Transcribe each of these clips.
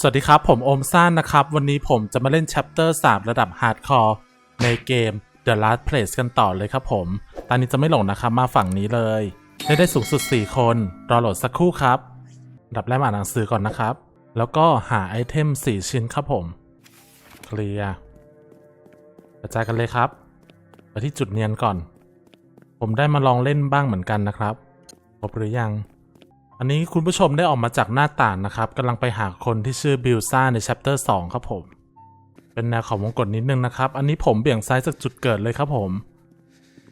สวัสดีครับ ผมโอมซ่านนะครับ วันนี้ผมจะมาเล่น Chapter 3 ระดับ Hardcore ในเกม The Last Place กันต่อเลยครับผม ตอนนี้จะไม่หลงนะครับ มาฝั่งนี้เลยได้ได้สูงสุด 4 คน รอโหลดสักครู่ครับดับแรกอ่านหนังสือก่อนนะครับ แล้วก็หาไอเทม 4 ชิ้นครับผม เคลียร์กระจายกันเลยครับไปที่จุดเนียนก่อน ผมได้มาลองเล่นบ้างเหมือนกันนะครับครบหรือยัง อันนี้คุณผู้ชมได้ออกมาจากหน้าต่างนะครับกำลังไปหาคนที่ชื่อบิลซ่าใน chapter 2ครับผม เป็นแนวของวงกฏนิดนึงนะครับ อันนี้ผมเบี่ยงซ้ายจากจุดเกิดเลยครับผม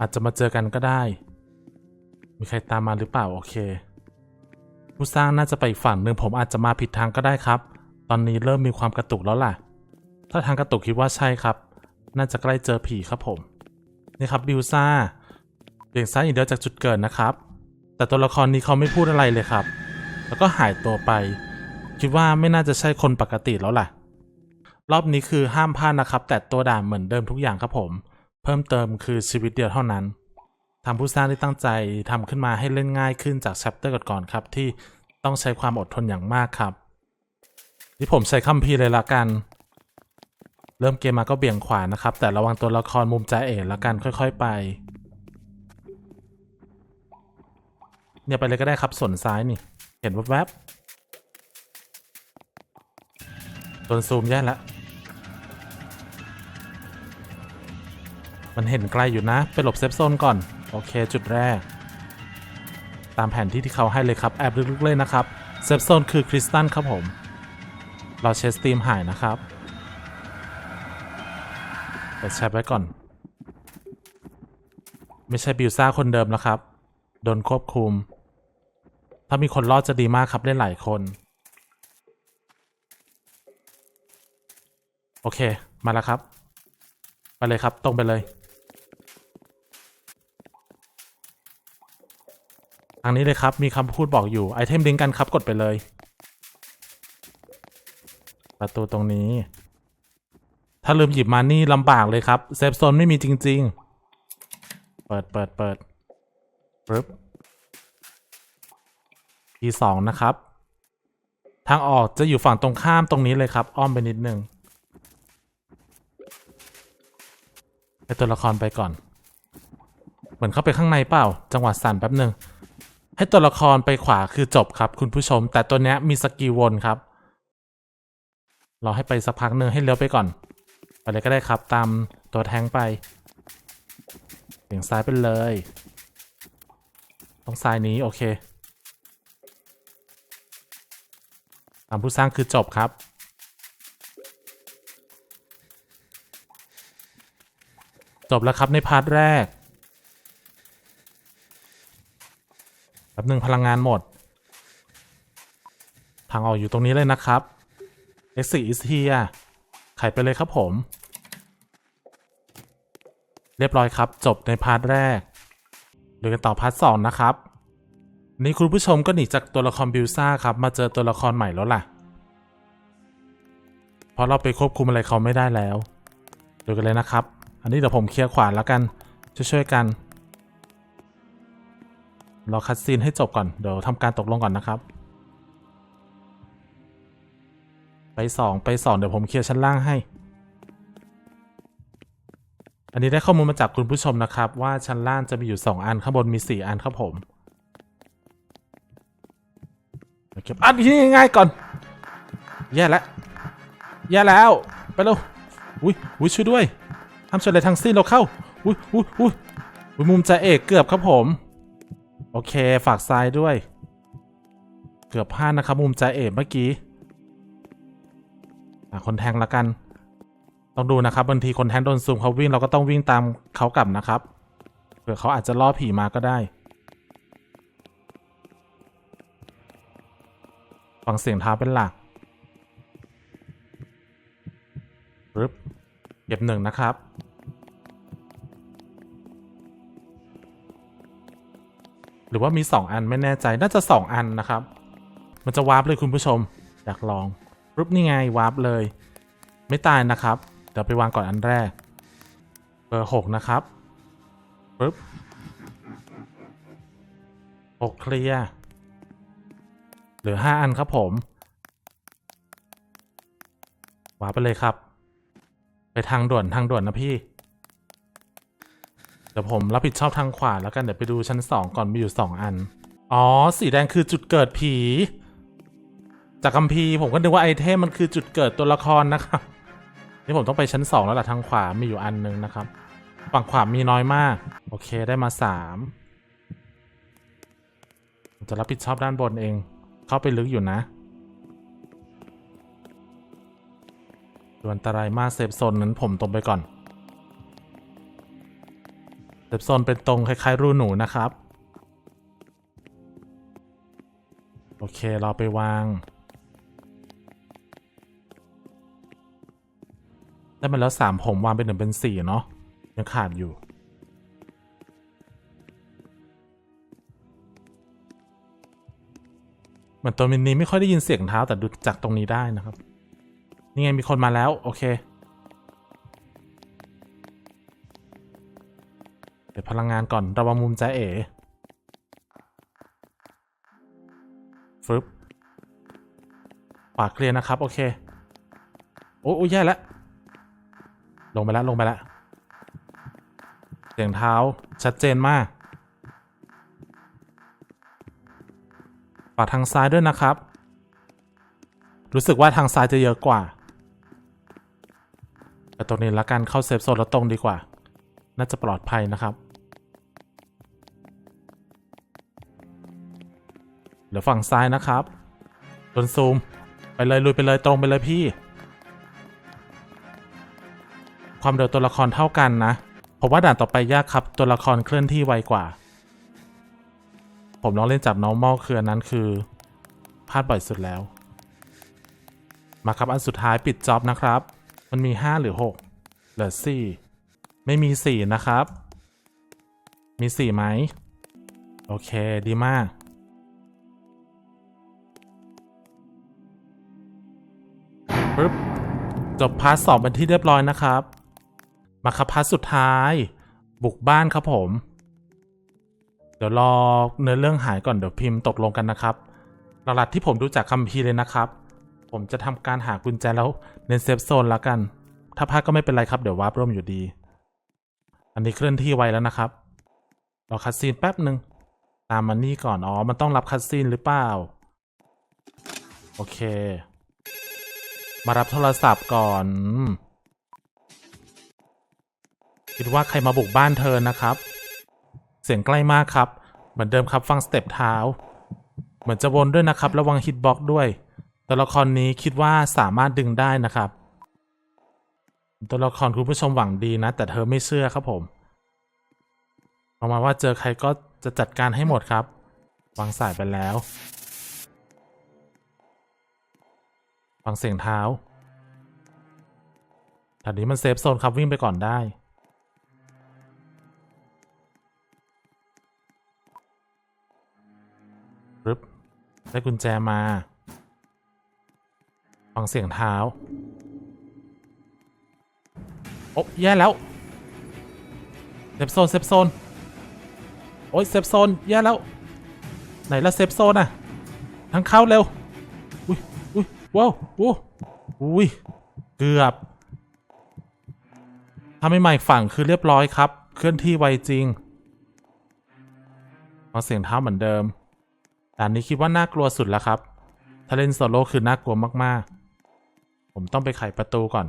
อาจจะมาเจอกันก็ได้ มีใครตามมาหรือเปล่าโอเค ผู้สร้างน่าจะไปฝั่งหนึ่งผมอาจจะมาผิดทางก็ได้ครับ ตอนนี้เริ่มมีความกระตุกแล้วล่ะ ถ้าทางกระตุกคิดว่าใช่ครับ น่าจะใกล้เจอผีครับผม นี่ครับบิลซ่าเบี่ยงซ้ายอย่างเดียวจากจุดเกิดนะครับ แต่ตัวละครนี้เขาไม่พูดอะไรเลยครับ แล้วก็หายตัวไป คิดว่าไม่น่าจะใช่คนปกติแล้วล่ะ รอบนี้คือห้ามพลาดนะครับ แต่ตัวด่านเหมือนเดิมทุกอย่างครับผม เพิ่มเติมคือชีวิตเดียวเท่านั้นทางผู้สร้างได้ตั้งใจทำขึ้นมาให้เล่นง่ายขึ้นจากแชปเตอร์ก่อนๆครับที่ต้องใช้ความอดทนอย่างมากครับ นี่ผมใช้คัมภีร์เลยละกัน เริ่มเกมมาก็เบี่ยงขวานะครับ แต่ระวังตัวละครมุมใจาเอ๋ละกันค่อย ๆ ไป เนี่ยไปเลยก็ได้ครับส่วนซ้ายนี่ เห็นแวบๆโดนซูมแย่แล้วมันเห็นไกลอยู่นะ ไปหลบเซฟโซนก่อน โอเค จุดแรก ตามแผนที่ที่เขาให้เลยครับ แอบลึกๆเลยนะครับ เซฟโซนคือคริสตัลครับผม เรอเชสตีมหายนะครับเปิดแชทไว้ก่อน ไม่ใช่บิวซ่าคนเดิมนะครับ โดนควบคุม ถ้ามีคนรอดจะดีมากครับเล่นหลายคน โอเค มาแล้วครับ ไปเลยครับตรงไปเลย ทางนี้เลยครับ มีคำพูดบอกอยู่ไอเทมลิงก์กันครับกดไปเลย ประตูตรงนี้ ถ้าลืมหยิบมานี่ลำบากเลยครับ เซฟโซนไม่มีจริง ๆ เปิดเปิดเปิด ปึ๊บทีสองนะครับ ทางออกจะอยู่ฝั่งตรงข้ามตรงนี้เลยครับ อ้อมไปนิดนึงให้ตัวละครไปก่อน เหมือนเข้าไปข้างในเปล่า จังหวะสั่นแป๊บหนึ่งให้ตัวละครไปขวาคือจบครับ คุณผู้ชม แต่ตัวเนี้ยมีสกิลวนครับ เรอให้ไปสักพักหนึ่งให้เลี้ยวไปก่อน ไปเลยก็ได้ครับ ตามตัวแทงไปเบี่ยงซ้ายไปเลย ตรงซ้ายนี้ โอเคตามผู้สร้างคือจบครับ จบแล้วครับในพาร์ทแรกแป๊บหนึ่งพลังงานหมด ทางออกอยู่ตรงนี้เลยนะครับ X4 is here ไขไปเลยครับผม เรียบร้อยครับ จบในพาร์ทแรก ดี๋ยวกันต่อพาร์ทสองนะครับ นี่คุณผู้ชมก็หนีจากตัวละครบิลซ่าครับมาเจอตัวละครใหม่แล้วล่ะ เพราะเราไปควบคุมอะไรเขาไม่ได้แล้ว ดูกันเลยนะครับ อันนี้เดี๋ยวผมเคลียร์ขวานแล้วกัน ช่วยๆกันรอคัดซีนให้จบก่อน เดี๋ยวทำการตกลงก่อนนะครับ ไปสองไปสองเดี๋ยวผมเคลียร์ชั้นล่างให้ อันนี้ได้ข้อมูลมาจากคุณผู้ชมนะครับ ว่าชั้นล่างจะมีอยู่ 2 อันข้างบนมี 4 อันครับผมเก็บอันที่ง่ายก่อน แย่แล้วแย่แล้ว ไปเร็วอุ้ยอุ้ยช่วยด้วยห้ามช่วยอะไรทั้งสิ้นเราเข้า อุ้ยอุ้ยอุ้ยอุ๊ยมุมจะเอกเกือบครับผม โอเคฝากซ้ายด้วย เกือบพลาดนะครับ มุมจะเอกเมื่อกี้คนแทงละกัน ต้องดูนะครับบางทีคนแทงโดนซูมเขาวิ่งเราก็ต้องวิ่งตามเขากลับนะครับเผื่อเขาอาจจะล่อผีมาก็ได้ฟังเสียงเท้าเป็นหลักปึ๊บเก็บหนึ่งนะครับ หรือว่ามีสองอันไม่แน่ใจน่าจะสองอันนะครับ มันจะวาร์ปเลยคุณผู้ชม อยากลองปึ๊บนี่ไงวาร์ปเลย ไม่ตายนะครับ เดี๋ยวไปวางก่อนอันแรก เบอร์หกนะครับปึ๊บหกเคลียร์เหลือห้าอันครับผมวาไปเลยครับ ไปทางด่วนทางด่วนนะพี่ เดี๋ยวผมรับผิดชอบทางขวาแล้วกันเดี๋ยวไปดูชั้นสองก่อนมีอยู่สองอัน อ๋อ สีแดงคือจุดเกิดผี จากคัมภีร์ผมก็นึกว่าไอเทมมันคือจุดเกิดตัวละครนะครับ นี่ผมต้องไปชั้นสองแล้วล่ะทางขวามีอยู่อันนึงนะครับฝั่งขวามีน้อยมาก โอเคได้มาสามผมจะรับผิดชอบด้านบนเอง เข้าไปลึกอยู่นะดูอันตรายมากเซฟโซนนั้นผมตรงไปก่อนเซฟโซนเป็นตรงคล้ายๆรูหนูนะครับ โอเคเราไปวาง ได้มาแล้วสามผมวางเป็นหนึ่งเป็นสี่เนาะยังขาดอยู่ เหมือนตัวมินนี้ไม่ค่อยได้ยินเสียงเท้าแต่ดูจากตรงนี้ได้นะครับ นี่ไงมีคนมาแล้ว โอเค เดี๋ยวพลังงานก่อนระวังมุมจ้าเอ๋ฟึบปากเคลียร์นะครับ โอเคโอ้โอ้แย่แล้ว ลงไปแล้วลงไปแล้วเสียงเท้าชัดเจนมากฝากทางซ้ายด้วยนะครับ รู้สึกว่าทางซ้ายจะเยอะกว่าแต่ตรงนี้ละกันเข้าเซฟโซนแล้วตรงดีกว่า น่าจะปลอดภัยนะครับเหลือฝั่งซ้ายนะครับโดนซูม ไปเลยลุยไปเลยตรงไปเลยพี่ ความเร็วตัวละครเท่ากันนะ ผมว่าด่านต่อไปยากครับตัวละครเคลื่อนที่ไวกว่า ผมลองเล่นจับ normal คืออันนั้นคือพลาดบ่อยสุดแล้ว มาครับอันสุดท้ายปิดจ็อบนะครับ มันมี 5 หรือ 6 เหลือ 4 ไม่มี 4 นะครับ มี 4 ไหม โอเคดีมากปึ๊บจบพาร์ทสองเป็นที่เรียบร้อยนะครับ มาครับพาร์ทสุดท้าย บุกบ้านครับผม เดี๋ยวรอเนื้อเรื่องหายก่อนเดี๋ยวพิมพ์ตกลงกันนะครับหลักๆที่ผมดูจากคัมภีร์เลยนะครับ ผมจะทำการหากุญแจแล้วเน้นเซฟโซนแล้วกัน ถ้าพลาดก็ไม่เป็นไรครับเดี๋ยววาร์ปร่วมอยู่ดี อันนี้เคลื่อนที่ไวแล้วนะครับรอคัดซีนแป๊บหนึ่งตามมันนี่ก่อนอ๋อมันต้องรับคัดซีนหรือเปล่า โอเค มารับโทรศัพท์ก่อน คิดว่าใครมาบุกบ้านเธอนะครับ เสียงใกล้มากครับ เหมือนเดิมครับฟังสเต็ปเท้า เหมือนจะวนด้วยนะครับ ระวังฮิตบ็อกด้วย ตัวละครนี้คิดว่าสามารถดึงได้นะครับ ตัวละครคุณผู้ชมหวังดีนะ แต่เธอไม่เชื่อครับผมออกมาว่าเจอใครก็จะจัดการให้หมดครับ วางสายไปแล้วฟังเสียงเท้าแถวนี้มันเซฟโซนครับวิ่งไปก่อนได้ ปึ๊บได้กุญแจมา ฟังเสียงเท้า โอ้แย่แล้วเซฟโซนเซฟโซน โอ้ยเซฟโซนแย่แล้ว ไหนละเซฟโซนอะทั้งเข้าเร็ว อุ้ยอุ้ยว้าวอู้อุ้ยเกือบถ้าไม่ใหม่ฝั่งคือเรียบร้อยครับ เคลื่อนที่ไวจริงฟังเสียงเท้าเหมือนเดิม ด่านนี้คิดว่าน่ากลัวสุดแล้วครับ ถ้าเล่นโซโล่คือน่ากลัวมากๆ ผมต้องไปไขประตูก่อน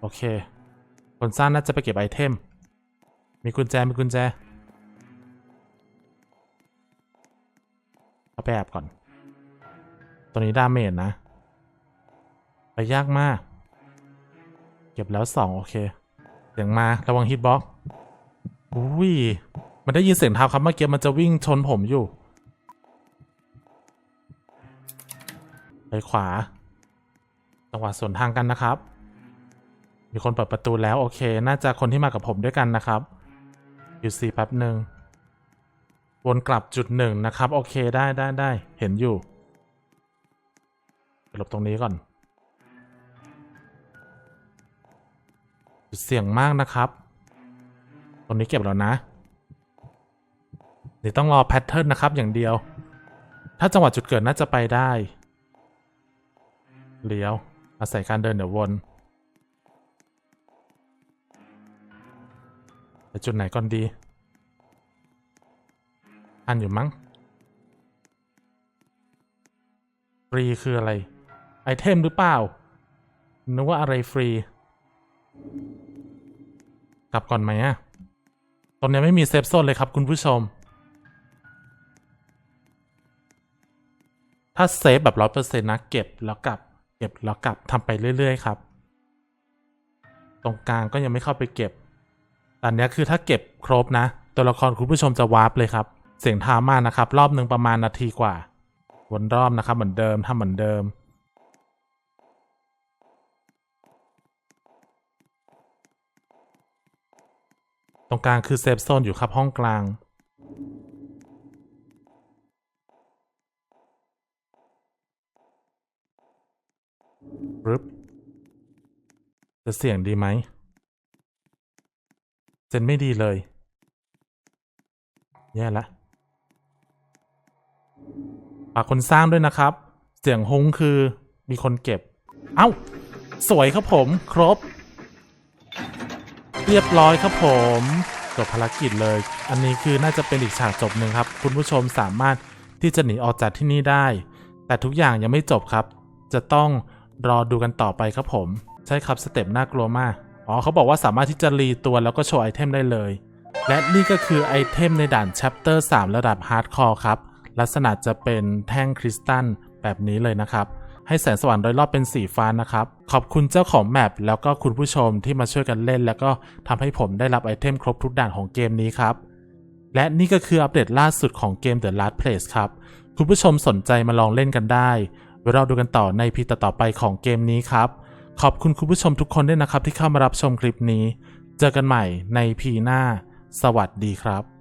โอเค คนสร้างน่าจะไปเก็บไอเทม มีกุญแจ มีกุญแจ เอาไปแอบก่อน ตัวนี้ดาเมจนะ ไปยากมาก เก็บแล้วสองโอเค เสียงมา ระวังฮิตบ็อกอุ้ย มันได้ยินเสียงเท้าครับเมื่อกี้มันจะวิ่งชนผมอยู่ ขวาจังหวะสวนทางกันนะครับ มีคนเปิดประตูแล้วโอเค น่าจะคนที่มากับผมด้วยกันนะครับอยู่สี่แป๊บหนึ่งวนกลับจุดหนึ่งนะครับ โอเคได้ได้ได้เห็นอยู่หลบตรงนี้ก่อน จุดเสี่ยงมากนะครับตรงนี้เก็บแล้วนะนี่ต้องรอแพทเทิร์นนะครับอย่างเดียว ถ้าจังหวะจุดเกิดน่าจะไปได้ เลี้ยว อาศัยการเดินเดี๋ยววนไปจุดไหนก่อนดี อันอยู่มั้งฟรีคืออะไร ไอเทมหรือเปล่า นึกว่าอะไรฟรี กลับก่อนไหมอะตอนนี้ไม่มีเซฟโซนเลยครับคุณผู้ชม ถ้าเซฟแบบร้อยเปอร์เซ็นต์นะ เก็บแล้วกลับ เก็บแล้วกลับทำไปเรื่อย ๆ ครับ ตรงกลางก็ยังไม่เข้าไปเก็บต่อันเนี้ยคือถ้าเก็บครบนะ ตัวละครคุณผู้ชมจะวาร์ปเลยครับ เสียงทามานะครับ รอบหนึ่งประมาณนาทีกว่า วนรอบนะครับเหมือนเดิมทำเหมือนเดิมตรงกลางคือเซฟโซนอยู่ครับห้องกลาง ปึ๊บจะเสี่ยงดีไหมเซนไม่ดีเลย แย่ละฝากคนสร้างด้วยนะครับ เสียงฮงคือมีคนเก็บ เอ้า สวยครับผมครบ เรียบร้อยครับผมจบภารกิจเลย อันนี้คือน่าจะเป็นอีกฉากจบหนึ่งครับ คุณผู้ชมสามารถที่จะหนีออกจากที่นี่ได้ แต่ทุกอย่างยังไม่จบครับ จะต้อง รอดูกันต่อไปครับผม ใช่ครับสเต็ปน่ากลัวมาก อ๋อเขาบอกว่าสามารถที่จะรีตัวแล้วก็โชว์ไอเทมได้เลย และนี่ก็คือไอเทมในด่าน Chapter 3ระดับ Hardcore ครับ ลักษณะจะเป็นแท่งคริสตัลแบบนี้เลยนะครับให้แสงสว่างโดยรอบเป็นสีฟ้านะครับ ขอบคุณเจ้าของแมปแล้วก็คุณผู้ชมที่มาช่วยกันเล่น แล้วก็ทำให้ผมได้รับไอเทมครบทุกด่านของเกมนี้ครับ และนี่ก็คืออัปเดตล่าสุดของเกม The Last Place ครับ คุณผู้ชมสนใจมาลองเล่นกันได้ เราดูกันต่อในพีต่อๆไปของเกมนี้ครับ ขอบคุณคุณผู้ชมทุกคนด้วยนะครับที่เข้ามารับชมคลิปนี้ เจอกันใหม่ในพีหน้า สวัสดีครับ